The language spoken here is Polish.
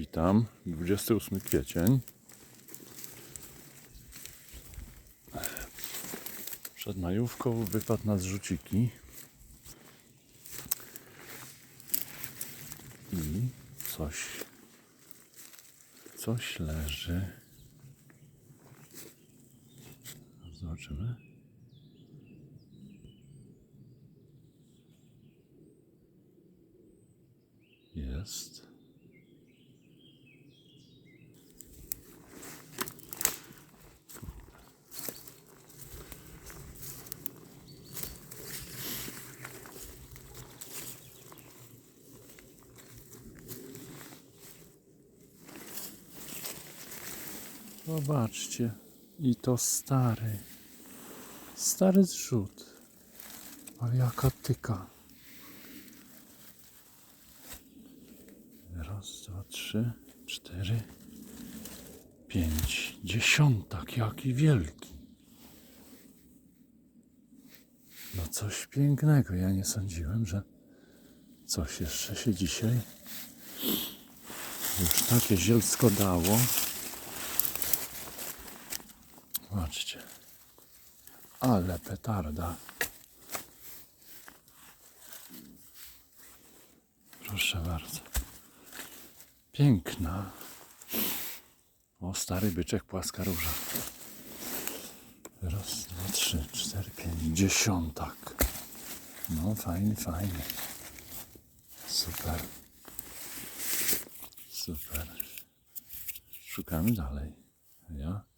Witam, 28 kwiecień. Przed majówką wypadł na zrzuciki. I coś, coś leży. Zobaczymy. Jest. Zobaczcie. I to stary. Stary zrzut. Ale jaka tyka. Raz, dwa, trzy, cztery, pięć. Dziesiątak, jaki wielki. No coś pięknego. Ja nie sądziłem, że coś jeszcze się dzisiaj już takie zielsko dało. Zobaczcie. Ale petarda. Proszę bardzo. Piękna. O, stary byczek, płaska róża. Raz, dwa, trzy, cztery, pięć, dziesiątak. No, fajny, fajny. Super. Super. Szukamy dalej. Ja